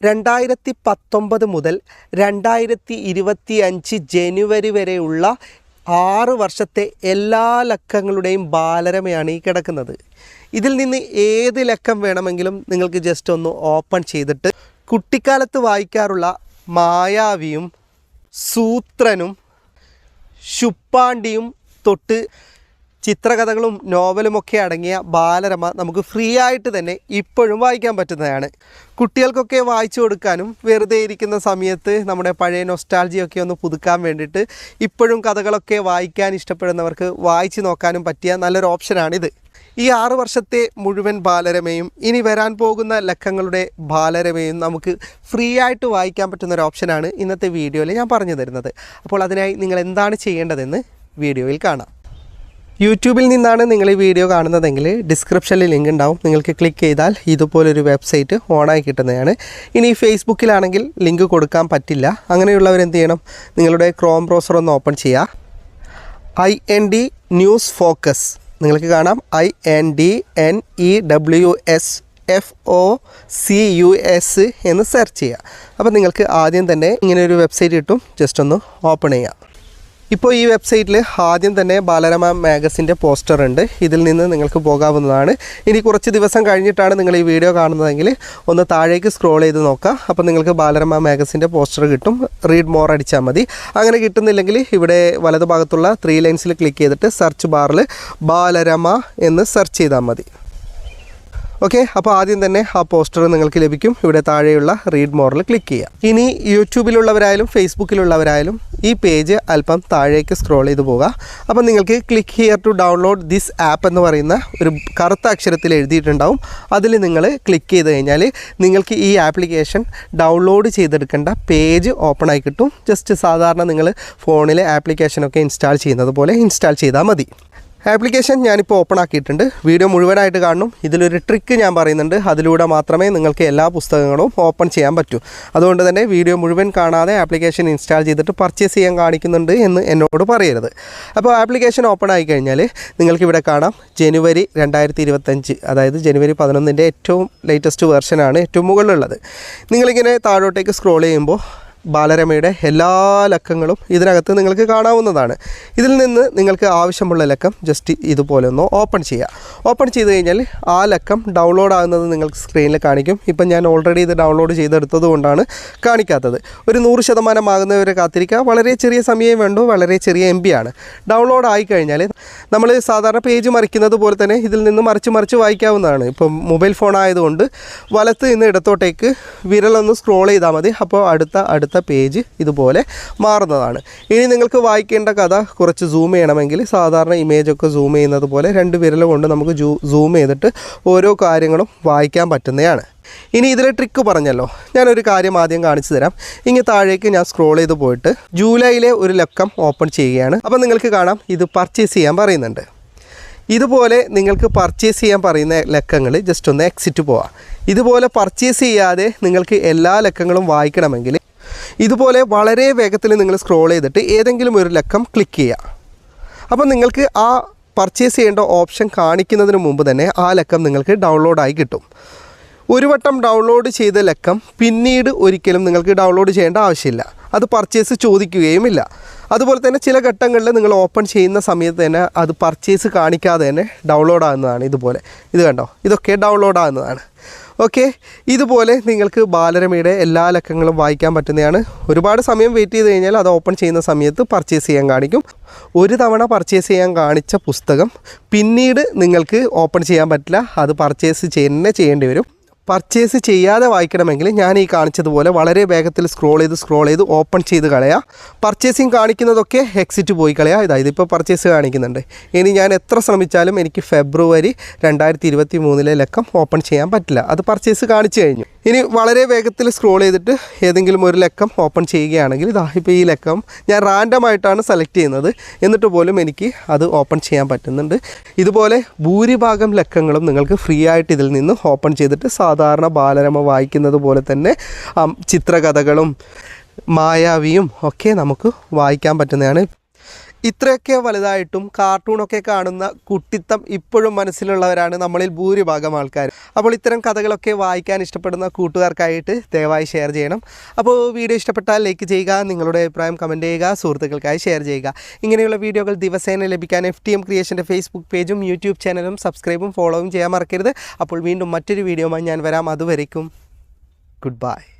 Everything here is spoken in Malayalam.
രണ്ടായിരത്തി പത്തൊമ്പത് മുതൽ രണ്ടായിരത്തി ഇരുപത്തി അഞ്ച് ജനുവരി വരെയുള്ള ആറ് വർഷത്തെ എല്ലാ ലക്കങ്ങളുടെയും ബാലരമയാണ് ഈ കിടക്കുന്നത്. ഇതിൽ നിന്ന് ഏത് ലക്കം വേണമെങ്കിലും നിങ്ങൾക്ക് ജസ്റ്റ് ഒന്ന് ഓപ്പൺ ചെയ്തിട്ട് കുട്ടിക്കാലത്ത് വായിക്കാറുള്ള മായാവിയും സൂത്രനും ശുപ്പാണ്ടിയും തൊട്ട് ചിത്രകഥകളും നോവലും ഒക്കെ അടങ്ങിയ ബാലരമ നമുക്ക് ഫ്രീ ആയിട്ട് തന്നെ ഇപ്പോഴും വായിക്കാൻ പറ്റുന്നതാണ്. കുട്ടികൾക്കൊക്കെ വായിച്ചു കൊടുക്കാനും വെറുതെ ഇരിക്കുന്ന സമയത്ത് നമ്മുടെ പഴയ നൊസ്റ്റാൾജിയൊക്കെ ഒന്ന് പുതുക്കാൻ വേണ്ടിയിട്ട് ഇപ്പോഴും കഥകളൊക്കെ വായിക്കാൻ ഇഷ്ടപ്പെടുന്നവർക്ക് വായിച്ചു നോക്കാനും പറ്റിയ നല്ലൊരു ഓപ്ഷനാണിത്. ഈ ആറു വർഷത്തെ മുഴുവൻ ബാലരമയും ഇനി വരാൻ പോകുന്ന ലക്കങ്ങളുടെ ബാലരമയും നമുക്ക് ഫ്രീ ആയിട്ട് വായിക്കാൻ പറ്റുന്ന ഒരു ഓപ്ഷനാണ് ഇന്നത്തെ വീഡിയോയിൽ ഞാൻ പറഞ്ഞു തരുന്നത്. അപ്പോൾ അതിനായി നിങ്ങൾ എന്താണ് ചെയ്യേണ്ടതെന്ന് വീഡിയോയിൽ കാണാം. യൂട്യൂബിൽ നിന്നാണ് നിങ്ങൾ ഈ വീഡിയോ കാണുന്നതെങ്കിൽ ഡിസ്ക്രിപ്ഷനിൽ ലിങ്ക് ഉണ്ടാവും. നിങ്ങൾക്ക് ക്ലിക്ക് ചെയ്താൽ ഇതുപോലൊരു വെബ്സൈറ്റ് ഓണായി കിട്ടുന്നതാണ്. ഇനി ഫേസ്ബുക്കിലാണെങ്കിൽ ലിങ്ക് കൊടുക്കാൻ പറ്റില്ല. അങ്ങനെയുള്ളവർ എന്ത് ചെയ്യണം? നിങ്ങളുടെ ക്രോം ബ്രൗസർ ഒന്ന് ഓപ്പൺ ചെയ്യുക I N D news focus നിങ്ങൾക്ക് കാണാം. I N D N E W S F O C U S എന്ന് സെർച്ച് ചെയ്യുക അപ്പോൾ നിങ്ങൾക്ക് ആദ്യം തന്നെ ഇങ്ങനെ ഒരു വെബ്സൈറ്റ് കിട്ടും. ജസ്റ്റ് ഒന്ന് ഓപ്പൺ ചെയ്യുക ഇപ്പോൾ ഈ വെബ്സൈറ്റിൽ ആദ്യം തന്നെ ബാലരമ മാഗസിന്റെ പോസ്റ്റർ ഉണ്ട്. ഇതിൽ നിന്ന് നിങ്ങൾക്ക് പോകാവുന്നതാണ്. ഇനി കുറച്ച് ദിവസം കഴിഞ്ഞിട്ടാണ് നിങ്ങൾ ഈ വീഡിയോ കാണുന്നതെങ്കിൽ ഒന്ന് താഴേക്ക് സ്ക്രോൾ ചെയ്ത് നോക്കുക അപ്പോൾ നിങ്ങൾക്ക് ബാലരമ മാഗസിന്റെ പോസ്റ്റർ കിട്ടും. റീഡ് മോർ അടിച്ചാൽ മതി. അങ്ങനെ കിട്ടുന്നില്ലെങ്കിൽ ഇവിടെ വലതുഭാഗത്തുള്ള ത്രീ ലൈൻസിൽ ക്ലിക്ക് ചെയ്തിട്ട് സെർച്ച് ബാറിൽ ബാലരമ എന്ന് സെർച്ച് ചെയ്താൽ മതി. ഓക്കെ അപ്പോൾ ആദ്യം തന്നെ ആ പോസ്റ്റർ നിങ്ങൾക്ക് ലഭിക്കും. ഇവിടെ താഴെയുള്ള റീഡ് മോറിൽ ക്ലിക്ക് ചെയ്യുക ഇനി യൂട്യൂബിലുള്ളവരായാലും ഫേസ്ബുക്കിലുള്ളവരായാലും ഈ പേജ് അല്പം താഴേക്ക് സ്ക്രോൾ ചെയ്ത് പോവുക. അപ്പോൾ നിങ്ങൾക്ക് click here to download this app എന്ന് പറയുന്ന ഒരു കറുത്ത അക്ഷരത്തിൽ എഴുതിയിട്ടുണ്ടാവും. അതിൽ നിങ്ങൾ ക്ലിക്ക് ചെയ്ത് കഴിഞ്ഞാൽ നിങ്ങൾക്ക് ഈ ആപ്ലിക്കേഷൻ ഡൗൺലോഡ് ചെയ്തെടുക്കേണ്ട പേജ് ഓപ്പൺ ആയി കിട്ടും. ജസ്റ്റ് സാധാരണ നിങ്ങൾ ഫോണിലെ ആപ്ലിക്കേഷനൊക്കെ ഇൻസ്റ്റാൾ ചെയ്യുന്നത് പോലെ ഇൻസ്റ്റാൾ ചെയ്താൽ മതി. ആപ്ലിക്കേഷൻ ഞാനിപ്പോൾ ഓപ്പൺ ആക്കിയിട്ടുണ്ട്. വീഡിയോ മുഴുവനായിട്ട് കാണും ഇതിലൊരു ട്രിക്ക് ഞാൻ പറയുന്നുണ്ട്. അതിലൂടെ മാത്രമേ നിങ്ങൾക്ക് എല്ലാ പുസ്തകങ്ങളും ഓപ്പൺ ചെയ്യാൻ പറ്റൂ. അതുകൊണ്ട് തന്നെ വീഡിയോ മുഴുവൻ കാണാതെ ആപ്ലിക്കേഷൻ ഇൻസ്റ്റാൾ ചെയ്തിട്ട് പർച്ചേസ് ചെയ്യാൻ കാണിക്കുന്നുണ്ട് എന്ന് എന്നോട് പറയരുത്. അപ്പോൾ ആപ്ലിക്കേഷൻ ഓപ്പൺ ആയി കഴിഞ്ഞാൽ നിങ്ങൾക്ക് ഇവിടെ കാണാം. ജനുവരി രണ്ടായിരത്തി ഇരുപത്തഞ്ച് അതായത് ജനുവരി പതിനൊന്നിന്റെ ഏറ്റവും ലേറ്റസ്റ്റ് വേർഷനാണ് ഏറ്റവും മുകളിലുള്ളത്. നിങ്ങളിങ്ങനെ താഴോട്ടേക്ക് സ്ക്രോൾ ചെയ്യുമ്പോൾ ബാലരമയുടെ എല്ലാ ലക്കങ്ങളും ഇതിനകത്ത് നിങ്ങൾക്ക് കാണാവുന്നതാണ്. ഇതിൽ നിന്ന് നിങ്ങൾക്ക് ആവശ്യമുള്ള ലക്കം ജസ്റ്റ് ഇതുപോലെ ഒന്ന് ഓപ്പൺ ചെയ്യുക ഓപ്പൺ ചെയ്ത് കഴിഞ്ഞാൽ ആ ലക്കം ഡൗൺലോഡ് ആകുന്നത് നിങ്ങൾക്ക് സ്ക്രീനിൽ കാണിക്കും. ഇപ്പം ഞാൻ ഓൾറെഡി ഇത് ഡൗൺലോഡ് ചെയ്തെടുത്തത് കൊണ്ടാണ് കാണിക്കാത്തത്. ഒരു നൂറ് ശതമാനം ആകുന്നവരെ കാത്തിരിക്കുക വളരെ ചെറിയ സമയം വേണ്ടു. വളരെ ചെറിയ എം ആണ്. ഡൗൺലോഡ് ആയി കഴിഞ്ഞാൽ നമ്മൾ സാധാരണ പേജ് മറിക്കുന്നത് പോലെ തന്നെ ഇതിൽ നിന്ന് മറിച്ച് മറിച്ച് വായിക്കാവുന്നതാണ്. ഇപ്പം മൊബൈൽ ഫോൺ ആയതുകൊണ്ട് വലത്ത് നിന്ന് ഇടത്തോട്ടേക്ക് വിരലൊന്ന് സ്ക്രോൾ ചെയ്താൽ മതി. അപ്പോൾ അടുത്ത അടുത്ത പേജ് ഇതുപോലെ മാറുന്നതാണ്. ഇനി നിങ്ങൾക്ക് വായിക്കേണ്ട കഥ കുറച്ച് സൂം ചെയ്യണമെങ്കിൽ സാധാരണ ഇമേജൊക്കെ സൂം ചെയ്യുന്നത് പോലെ രണ്ട് വിരൽ കൊണ്ട് നമുക്ക് സൂം ചെയ്തിട്ട് ഓരോ കാര്യങ്ങളും വായിക്കാൻ പറ്റുന്നതാണ്. ഇനി ഇതിലെ ട്രിക്ക് പറഞ്ഞല്ലോ. ഞാനൊരു കാര്യം ആദ്യം കാണിച്ചു തരാം. ഇങ്ങനെ താഴേക്ക് ഞാൻ സ്ക്രോൾ ചെയ്ത് പോയിട്ട് ജൂലൈയിലെ ഒരു ലക്കം ഓപ്പൺ ചെയ്യുകയാണ്. അപ്പോൾ നിങ്ങൾക്ക് കാണാം ഇത് പർച്ചേസ് ചെയ്യാൻ പറയുന്നുണ്ട്. ഇതുപോലെ നിങ്ങൾക്ക് പർച്ചേസ് ചെയ്യാൻ പറയുന്ന ലക്കങ്ങൾ ജസ്റ്റ് ഒന്ന് എക്സിറ്റ് പോവാം. ഇതുപോലെ പർച്ചേസ് ചെയ്യാതെ നിങ്ങൾക്ക് എല്ലാ ലക്കങ്ങളും വായിക്കണമെങ്കിൽ ഇതുപോലെ വളരെ വേഗത്തിൽ നിങ്ങൾ സ്ക്രോൾ ചെയ്തിട്ട് ഏതെങ്കിലും ഒരു ലക്കം ക്ലിക്ക് ചെയ്യുക. അപ്പോൾ നിങ്ങൾക്ക് ആ പർച്ചേസ് ചെയ്യേണ്ട ഓപ്ഷൻ കാണിക്കുന്നതിന് മുമ്പ് തന്നെ ആ ലക്കം നിങ്ങൾക്ക് ഡൗൺലോഡായി കിട്ടും. ഒരു വട്ടം ഡൗൺലോഡ് ചെയ്ത ലക്കം പിന്നീട് ഒരിക്കലും നിങ്ങൾക്ക് ഡൗൺലോഡ് ചെയ്യേണ്ട ആവശ്യമില്ല. അത് പർച്ചേസ് ചോദിക്കുകയുമില്ല. അതുപോലെ തന്നെ ചില ഘട്ടങ്ങളിൽ നിങ്ങൾ ഓപ്പൺ ചെയ്യുന്ന സമയത്ത് തന്നെ അത് പർച്ചേസ് കാണിക്കാതെ തന്നെ ഡൗൺലോഡ് ആകുന്നതാണ് ഇതുപോലെ. ഇത് കണ്ടോ? ഇതൊക്കെ ഡൗൺലോഡ് ആകുന്നതാണ് ഓക്കെ ഇതുപോലെ നിങ്ങൾക്ക് ബാലരമയുടെ എല്ലാ ലക്കങ്ങളും വായിക്കാൻ പറ്റുന്നതാണ്. ഒരുപാട് സമയം വെയിറ്റ് ചെയ്ത് കഴിഞ്ഞാൽ അത് ഓപ്പൺ ചെയ്യുന്ന സമയത്ത് പർച്ചേസ് ചെയ്യാൻ കാണിക്കും. ഒരു തവണ പർച്ചേസ് ചെയ്യാൻ കാണിച്ച പുസ്തകം പിന്നീട് നിങ്ങൾക്ക് ഓപ്പൺ ചെയ്യാൻ പറ്റില്ല. അത് പർച്ചേസ് തന്നെ ചെയ്യേണ്ടി വരും. പർച്ചേസ് ചെയ്യാതെ വായിക്കണമെങ്കിൽ ഞാൻ ഈ കാണിച്ചതുപോലെ വളരെ വേഗത്തിൽ സ്ക്രോൾ ചെയ്ത് സ്ക്രോൾ ചെയ്ത് ഓപ്പൺ ചെയ്ത് കളയാം. പർച്ചേസിങ് കാണിക്കുന്നതൊക്കെ എക്സിറ്റ് പോയി കളയാം. ഇതാ ഇതിപ്പോൾ പർച്ചേസ് കാണിക്കുന്നുണ്ട്. ഇനി ഞാൻ എത്ര ശ്രമിച്ചാലും എനിക്ക് ഫെബ്രുവരി രണ്ടായിരത്തി ഇരുപത്തി ലക്കം ഓപ്പൺ ചെയ്യാൻ പറ്റില്ല. അത് പർച്ചേസ് കാണിച്ചു കഴിഞ്ഞു. ഇനി വളരെ വേഗത്തിൽ സ്ക്രോൾ ചെയ്തിട്ട് ഏതെങ്കിലും ഒരു ലക്കം ഓപ്പൺ ചെയ്യുകയാണെങ്കിൽ ഇതാ ഇപ്പോൾ ഈ ലക്കം ഞാൻ റാൻഡമായിട്ടാണ് സെലക്ട് ചെയ്യുന്നത്. എന്നിട്ട് പോലും എനിക്ക് അത് ഓപ്പൺ ചെയ്യാൻ പറ്റുന്നുണ്ട്. ഇതുപോലെ ഭൂരിഭാഗം ലക്കങ്ങളും നിങ്ങൾക്ക് ഫ്രീ ആയിട്ട് ഇതിൽ നിന്ന് ഓപ്പൺ ചെയ്തിട്ട് സാധാരണ ബാലരമ വായിക്കുന്നത് പോലെ തന്നെ ചിത്രകഥകളും മായാവിയും ഒക്കെ നമുക്ക് വായിക്കാൻ പറ്റുന്നതാണ്. ഇത്രയൊക്കെ വലുതായിട്ടും കാർട്ടൂണൊക്കെ കാണുന്ന കുട്ടിത്തം ഇപ്പോഴും മനസ്സിലുള്ളവരാണ് നമ്മളിൽ ഭൂരിഭാഗം ആൾക്കാർ. അപ്പോൾ ഇത്തരം കഥകളൊക്കെ വായിക്കാൻ ഇഷ്ടപ്പെടുന്ന കൂട്ടുകാർക്കായിട്ട് ദയവായി ഷെയർ ചെയ്യണം. അപ്പോൾ വീഡിയോ ഇഷ്ടപ്പെട്ടാൽ ലൈക്ക് ചെയ്യുക നിങ്ങളുടെ അഭിപ്രായം കമന്റ് ചെയ്യുക സുഹൃത്തുക്കൾക്കായി ഷെയർ ചെയ്യുക. ഇങ്ങനെയുള്ള വീഡിയോകൾ ദിവസേന ലഭിക്കാൻ എഫ് ടി എം ക്രിയേഷന്റെ ഫേസ്ബുക്ക് പേജും യൂട്യൂബ് ചാനലും സബ്സ്ക്രൈബും ഫോളോവും ചെയ്യാൻ മറക്കരുത്. അപ്പോൾ വീണ്ടും മറ്റൊരു വീഡിയോമായി ഞാൻ വരാം. അതുവരയ്ക്കും ഗുഡ് ബൈ.